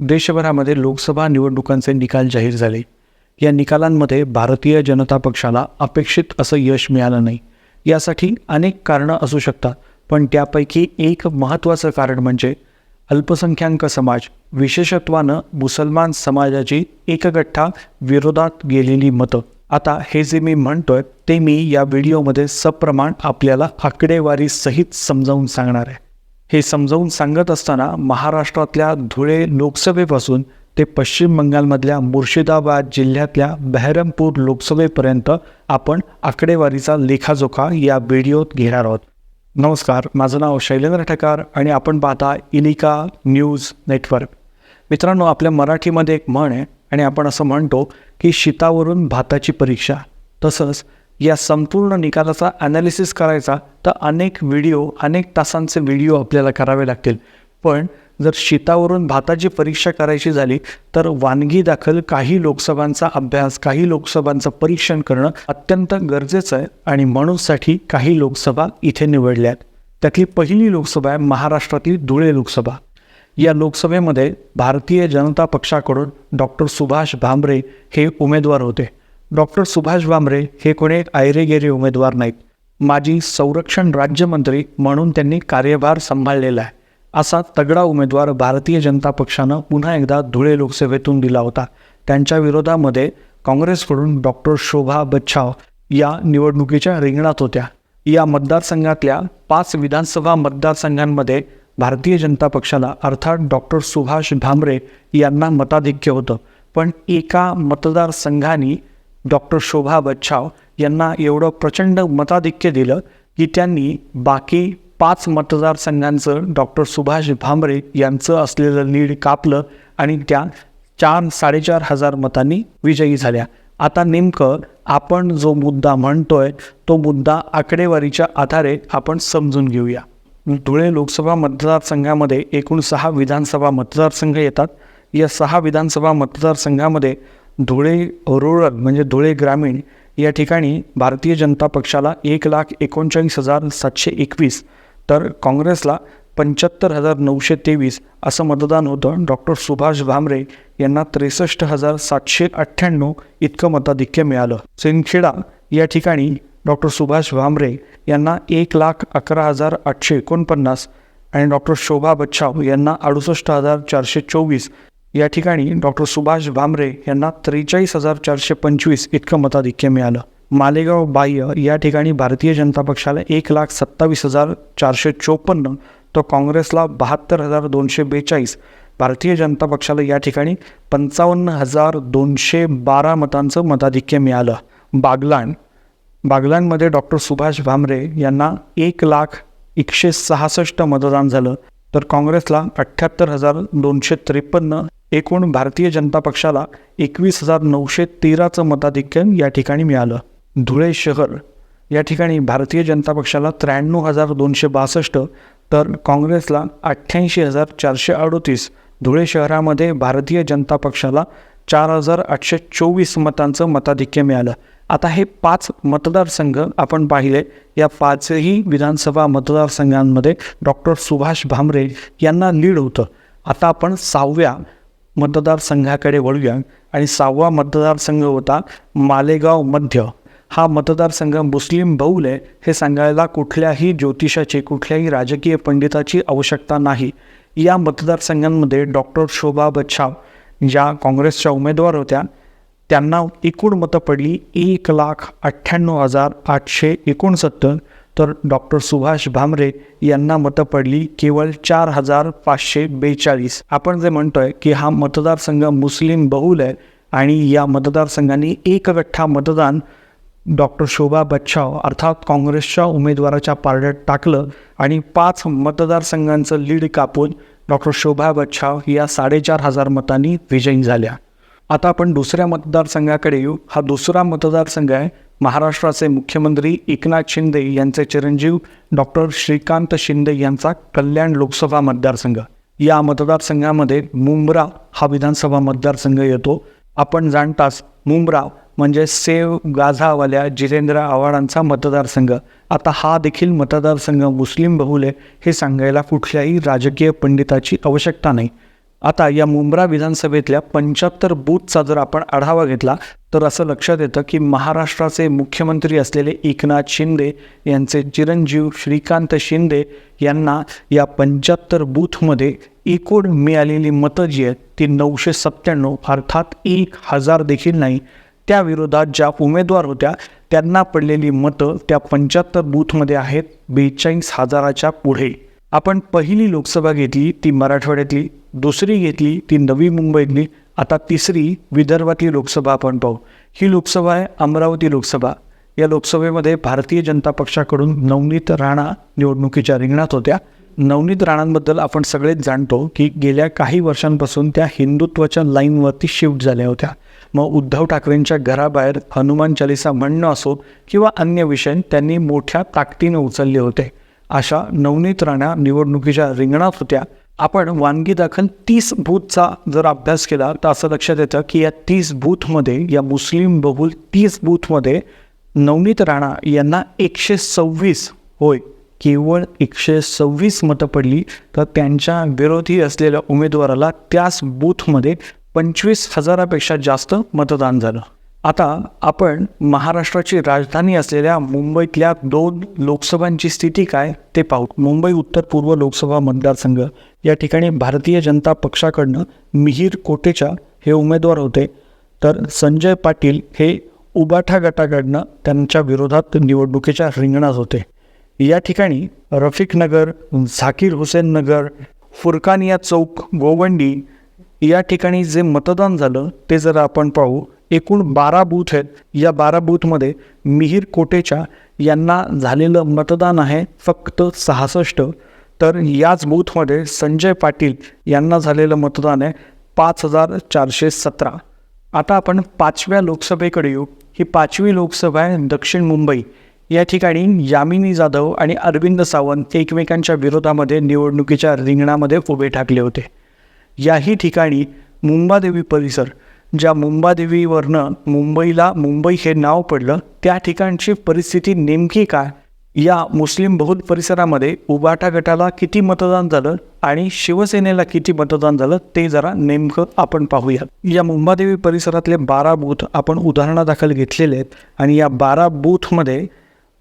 देशभरामध्ये लोकसभा निवडणुकांचे निकाल जाहीर झाले. या निकालांमध्ये भारतीय जनता पक्षाला अपेक्षित असं यश मिळालं नाही. यासाठी अनेक कारणं असू शकतात पण त्यापैकी एक महत्त्वाचं कारण म्हणजे अल्पसंख्याक समाज विशेषत्वानं मुसलमान समाजाची एकगठ्ठा विरोधात गेलेली मतं. आता हे जे मी म्हणतोय ते मी या व्हिडिओमध्ये सप्रमाण आपल्याला आकडेवारीसहित समजावून सांगणार आहे. हे समजावून सांगत असताना महाराष्ट्रातल्या धुळे लोकसभेपासून ते पश्चिम बंगालमधल्या मुर्शिदाबाद जिल्ह्यातल्या बहरमपूर लोकसभेपर्यंत आपण आकडेवारीचा लेखाजोखा या व्हिडिओत घेणार आहोत. नमस्कार माझं नाव शैलेंद्र ठकार आणि आपण पाहता इलिका न्यूज नेटवर्क. मित्रांनो आपल्या मराठीमध्ये एक म्हण आहे आणि आपण असं म्हणतो की शीतावरून भाताची परीक्षा. तसंच या संपूर्ण निकालाचा ॲनालिसिस करायचा तर अनेक व्हिडिओ अनेक तासांचे व्हिडिओ आपल्याला करावे लागतील. पण जर शीतावरून भाताची परीक्षा करायची झाली तर वानगी दाखल काही लोकसभांचा अभ्यास काही लोकसभांचं परीक्षण करणं अत्यंत गरजेचं आहे आणि म्हणूनसाठी काही लोकसभा इथे निवडल्या आहेत त्यातली पहिली लोकसभा आहे महाराष्ट्रातील धुळे लोकसभा. या लोकसभेमध्ये भारतीय जनता पक्षाकडून डॉक्टर सुभाष भामरे हे उमेदवार होते. डॉक्टर सुभाष भामरे हे कोणी आयरेगेरे उमेदवार नाहीत. माजी संरक्षण राज्यमंत्री म्हणून त्यांनी कार्यभार सांभाळलेला आहे. असा तगडा उमेदवार भारतीय जनता पक्षानं पुन्हा एकदा धुळे लोकसभेतून दिला होता. त्यांच्या विरोधामध्ये काँग्रेसकडून डॉक्टर शोभा बच्छाव या निवडणुकीच्या रिंगणात होत्या. या मतदारसंघातल्या पाच विधानसभा मतदारसंघांमध्ये भारतीय जनता पक्षाला अर्थात डॉक्टर सुभाष भामरे यांना मताधिक्य होतं. पण एका मतदारसंघाने डॉक्टर शोभा बच्छाव यांना एवढं प्रचंड मताधिक्य दिलं की त्यांनी बाकी पाच मतदारसंघांचं डॉक्टर सुभाष भांबरे यांचं असलेलं लीड कापलं आणि त्या चार साडेचार हजार मतांनी विजयी झाल्या. आता नेमकं आपण जो मुद्दा म्हणतोय तो मुद्दा आकडेवारीच्या आधारे आपण समजून घेऊया. धुळे लोकसभा मतदारसंघामध्ये एकूण सहा विधानसभा मतदारसंघ येतात. या सहा विधानसभा मतदारसंघामध्ये धुळे रुरल म्हणजे धुळे ग्रामीण या ठिकाणी भारतीय जनता पक्षाला एक लाख एकोणचाळीस हजार सातशे एकवीस तर काँग्रेसला पंच्याहत्तर हजार नऊशे तेवीस असं मतदान होतं. डॉक्टर सुभाष भामरे यांना त्रेसष्ट हजार सातशे अठ्ठ्याण्णव इतकं मताधिक्य मिळालं. सिंदखेडा या ठिकाणी डॉक्टर सुभाष भामरे यांना एक लाख अकरा हजार आठशे एकोणपन्नास आणि डॉक्टर शोभा बच्छाव यांना अडुसष्ट हजार चारशे चोवीस या ठिकाणी डॉक्टर सुभाष भामरे यांना त्रेचाळीस हजार चारशे पंचवीस इतकं मताधिक्य मिळालं. मालेगाव बाह्य या ठिकाणी भारतीय जनता पक्षाला एक लाख सत्तावीस हजार चारशे चोपन्न तर काँग्रेसला बहात्तर हजार दोनशे बेचाळीस भारतीय जनता पक्षाला या ठिकाणी पंचावन्न हजार दोनशे बारा मतांचं मताधिक्य मिळालं. बागलाण बागलाणमध्ये डॉक्टर सुभाष भामरे यांना एक लाख एकशे सहासष्ट मतदान झालं तर काँग्रेसला अठ्ठ्याहत्तर हजार दोनशे त्रेपन्न एकूण भारतीय जनता पक्षाला एकवीस हजार नऊशे तेराचं मताधिक्य या ठिकाणी मिळालं. धुळे शहर या ठिकाणी भारतीय जनता पक्षाला त्र्याण्णव हजार दोनशे बासष्ट तर काँग्रेसला अठ्ठ्याऐंशी हजार चारशे अडोतीस. धुळे शहरामध्ये भारतीय जनता पक्षाला चार हजार आठशे चोवीस मतांचं मताधिक्य मिळालं. आता हे पाच मतदारसंघ आपण पाहिले या पाचही विधानसभा मतदारसंघांमध्ये डॉक्टर सुभाष भामरे यांना लीड होतं. आता आपण सहाव्या मतदारसंघाकडे वळूया. आणि सहावा मतदारसंघ होता मालेगाव मध्य. हा मतदारसंघ मुस्लिम बहुल आहे हे सांगायला कुठल्याही ज्योतिषाची कुठल्याही राजकीय पंडिताची आवश्यकता नाही. या मतदारसंघांमध्ये डॉक्टर शोभा बच्छाव ज्या काँग्रेसच्या उमेदवार होत्या त्यांना एकूण मतं पडली एक लाख अठ्ठ्याण्णव हजार आठशे एकोणसत्तर. तर डॉक्टर सुभाष भामरे यांना मतं पडली केवळ चार हजार पाचशे बेचाळीस. आपण जे म्हणतोय की हा मतदारसंघ मुस्लिम बहुल आहे आणि या मतदारसंघांनी एकगठ्ठा मतदान डॉक्टर शोभा बच्छाव अर्थात काँग्रेसच्या उमेदवाराच्या पारड्यात टाकलं आणि पाच मतदारसंघांचं लीड कापून डॉक्टर शोभा बच्छाव या साडेचार हजार मतांनी विजयी झाल्या. आता आपण दुसऱ्या मतदारसंघाकडे येऊ. हा दुसरा मतदारसंघ आहे महाराष्ट्राचे मुख्यमंत्री एकनाथ शिंदे यांचे चिरंजीव डॉक्टर श्रीकांत शिंदे यांचा कल्याण लोकसभा मतदारसंघ. या मतदारसंघामध्ये मुंब्रा हा विधानसभा मतदारसंघ येतो. आपण जाणताच मुंब्रा म्हणजे सेव गाझावाल्या जितेंद्र आव्हाडांचा मतदारसंघ. आता हा देखील मतदारसंघ मुस्लिम बहुल आहे हे सांगायला कुठल्याही राजकीय पंडिताची आवश्यकता नाही. आता या मुंब्रा विधानसभेतल्या पंच्याहत्तर बूथचा जर आपण आढावा घेतला तर असं लक्षात येतं की महाराष्ट्राचे मुख्यमंत्री असलेले एकनाथ शिंदे यांचे चिरंजीव श्रीकांत शिंदे यांना या पंच्याहत्तर बूथमध्ये एकूण मिळालेली मतं जी आहेत ती नऊशे सत्त्याण्णव अर्थात एक हजार देखील नाही. त्याविरोधात ज्या उमेदवार होत्या त्यांना पडलेली मतं त्या पंच्याहत्तर बूथमध्ये आहेत बेचाळीस हजाराच्या पुढे. आपण पहिली लोकसभा घेतली ती मराठवाड्यातली. दुसरी घेतली ती नवी मुंबईतली आता तिसरी विदर्भातली लोकसभा आपण पाहू. ही लोकसभा आहे अमरावती लोकसभा. या लोकसभेमध्ये भारतीय जनता पक्षाकडून नवनीत राणा निवडणुकीच्या रिंगणात होत्या. नवनीत राणांबद्दल आपण सगळेच जाणतो की गेल्या काही वर्षांपासून त्या हिंदुत्वाच्या लाईनवरती शिफ्ट झाल्या होत्या. मग उद्धव ठाकरेंच्या घराबाहेर हनुमान चालिसा म्हणणं असो किंवा अन्य विषय त्यांनी मोठ्या ताकदीने उचलले होते. अशा नवनीत राणा निवडणुकीच्या रिंगणात होत्या. आपण वानगी दाखल तीस बूथचा जर अभ्यास केला तर असं लक्षात येतं की या तीस बूथमध्ये या मुस्लिम बहुल तीस बूथमध्ये नवनीत राणा यांना एकशे सव्वीस होय केवळ एकशे सव्वीस मतं पडली तर त्यांच्या विरोधी असलेल्या उमेदवाराला त्याच बूथमध्ये पंचवीस हजारापेक्षा जास्त मतदान झालं. आता आपण महाराष्ट्राची राजधानी असलेल्या मुंबईतल्या दोन लोकसभांची स्थिती काय ते पाहू. मुंबई उत्तर पूर्व लोकसभा मतदारसंघ. या ठिकाणी भारतीय जनता पक्षाकडनं मिहीर कोटेचा हे उमेदवार होते. तर संजय पाटील हे उबाठा गटाकडनं त्यांच्या विरोधात निवडणुकीच्या रिंगणात होते. या ठिकाणी रफिक नगर झाकीर हुसेन नगर फुरकानिया चौक गोवंडी या ठिकाणी जे मतदान झालं ते जर आपण पाहू. एकूण बारा बूथ आहेत. या बारा बूथमध्ये मिहीर कोटेच्या यांना झालेलं मतदान आहे फक्त सहासष्ट. तर याच बूथमध्ये संजय पाटील यांना झालेलं मतदान आहे पाच हजार चारशे सतरा. आता आपण पाचव्या लोकसभेकडे येऊ. ही पाचवी लोकसभा आहे दक्षिण मुंबई. या ठिकाणी यामिनी जाधव आणि अरविंद सावंत एकमेकांच्या विरोधामध्ये निवडणुकीच्या रिंगणामध्ये उभे ठाकले होते. याही ठिकाणी मुंबादेवी परिसर ज्या मुंबादेवीवरनं मुंबईला मुंबई हे नाव पडलं त्या ठिकाणची परिस्थिती नेमकी काय? या मुस्लिम बहुल परिसरामध्ये उबाटा गटाला किती मतदान झालं आणि शिवसेनेला किती मतदान झालं ते जरा नेमकं आपण पाहूयात. या मुंबादेवी परिसरातले बारा बूथ आपण उदाहरणादाखल घेतलेले आहेत आणि या बारा बूथमध्ये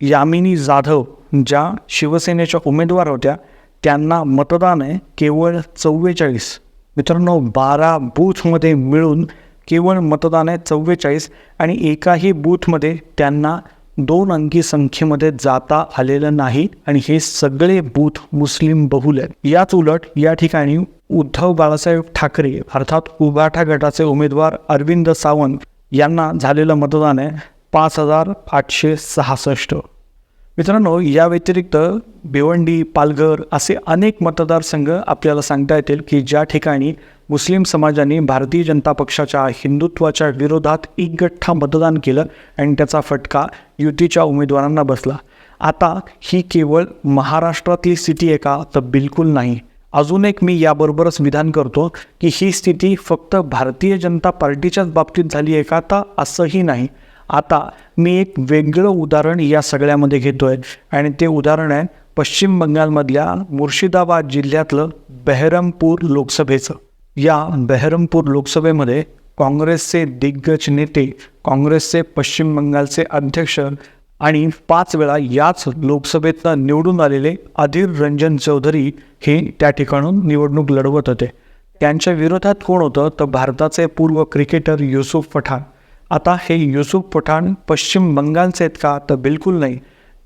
यामिनी जाधव ज्या शिवसेनेच्या उमेदवार होत्या त्यांना मतदान आहे केवळ चव्वेचाळीस. मित्रांनो बारा बूथमध्ये मिळून केवळ मतदान आहे चव्वेचाळीस आणि एकाही बूथमध्ये त्यांना दोन अंकी संख्येमध्ये जाता आलेलं नाही आणि हे सगळे बूथ मुस्लिम बहुल आहेत. याच उलट या ठिकाणी उद्धव बाळासाहेब ठाकरे अर्थात उबाठा गटाचे उमेदवार अरविंद सावंत यांना झालेलं मतदान आहे पाच हजार आठशे सहासष्ट. मित्रांनो या व्यतिरिक्त भिवंडी पालघर असे अनेक मतदारसंघ आपल्याला सांगता येतील की ज्या ठिकाणी मुस्लिम समाजाने भारतीय जनता पक्षाच्या हिंदुत्वाच्या विरोधात एकगठ्ठा मतदान केलं आणि त्याचा फटका युतीच्या उमेदवारांना बसला. आता ही केवळ महाराष्ट्रातली स्थिती आहे का तर बिलकुल नाही. अजून एक मी याबरोबरच विधान करतो की ही स्थिती फक्त भारतीय जनता पार्टीच्याच बाबतीत झाली आहे का तर असंही नाही. आता मी एक वेगळं उदाहरण या सगळ्यामध्ये घेतो आहे आणि ते उदाहरण आहे पश्चिम बंगालमधल्या मुर्शिदाबाद जिल्ह्यातलं बेहरमपूर लोकसभेचं. या बेहरमपूर लोकसभेमध्ये काँग्रेसचे दिग्गज नेते काँग्रेसचे पश्चिम बंगालचे अध्यक्ष आणि पाच वेळा याच लोकसभेतनं निवडून आलेले अधीर रंजन चौधरी हे त्या ठिकाणून निवडणूक लढवत होते. त्यांच्या विरोधात कोण होतं तर भारताचे पूर्व क्रिकेटर युसुफ पठाण. आता हे युसुफ पठाण पश्चिम बंगालचे आहेत का? तर बिलकुल नाही.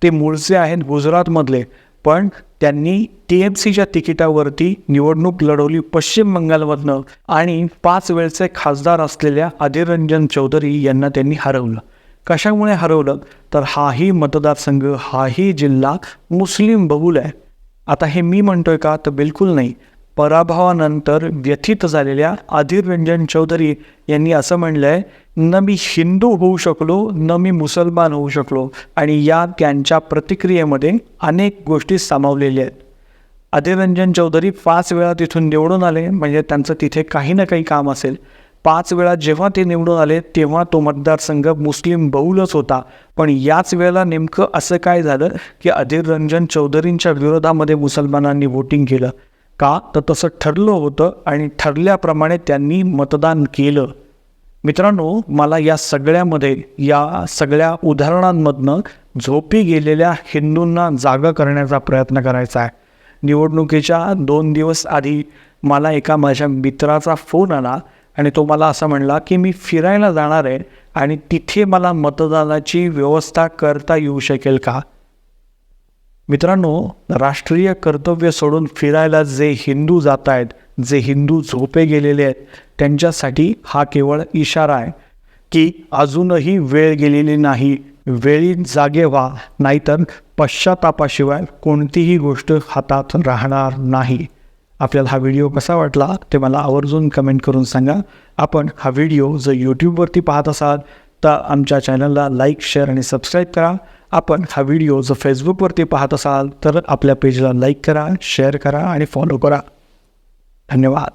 ते मूळचे आहेत गुजरातमधले. पण त्यांनी टी एम सीच्या तिकिटावरती निवडणूक लढवली पश्चिम बंगालमधनं आणि पाच वेळचे खासदार असलेल्या अधीररंजन चौधरी यांना त्यांनी हरवलं. कशामुळे हरवलं? तर हाही मतदारसंघ हाही जिल्हा मुस्लिम बहुल आहे. आता हे मी म्हणतोय का? तर बिलकुल नाही. पराभवानंतर व्यथित झालेल्या अधीर रंजन चौधरी यांनी असं म्हणलं आहे न मी हिंदू होऊ शकलो न मी मुसलमान होऊ शकलो. आणि या त्यांच्या प्रतिक्रियेमध्ये अनेक गोष्टी सामावलेल्या आहेत. अधीररंजन चौधरी पाच वेळा तिथून निवडून आले म्हणजे त्यांचं तिथे काही ना काही काम असेल. पाच वेळा जेव्हा ते निवडून आले तेव्हा तो मतदारसंघ मुस्लिम बहुलच होता. पण याच वेळेला नेमकं असं काय झालं की अधीर रंजन चौधरींच्या विरोधामध्ये मुसलमानांनी वोटिंग केलं? का? तर तसं ठरलं होतं आणि ठरल्याप्रमाणे त्यांनी मतदान केलं. मित्रांनो मला या सगळ्यामध्ये या सगळ्या उदाहरणांमधनं झोपी गेलेल्या हिंदूंना जागा करण्याचा प्रयत्न करायचा आहे. निवडणुकीच्या दोन दिवस आधी मला एका माझ्या मित्राचा फोन आला आणि तो मला असं म्हणला की मी फिरायला जाणार आहे आणि तिथे मला मतदानाची व्यवस्था करता येऊ शकेल का? मित्रांनो राष्ट्रीय कर्तव्य सोडून फिरायला जे हिंदू जात आहेत जे हिंदू झोपे गेलेले आहेत त्यांच्यासाठी हा केवळ इशारा आहे की अजूनही वेळ गेलेली नाही वेळी जागे व्हा नाहीतर पश्चातापाशिवाय कोणतीही गोष्ट हातात राहणार नाही. आपल्याला हा व्हिडिओ कसा वाटला ते मला आवर्जून कमेंट करून सांगा. आपण हा व्हिडिओ जर यूट्यूबवरती पाहत असाल तर आमच्या चॅनलला लाईक शेअर आणि सबस्क्राईब करा. आपण हा व्हिडिओ जर फेसबुकवरती पाहत असाल तर आपल्या पेजला लाईक करा शेअर करा आणि फॉलो करा. धन्यवाद.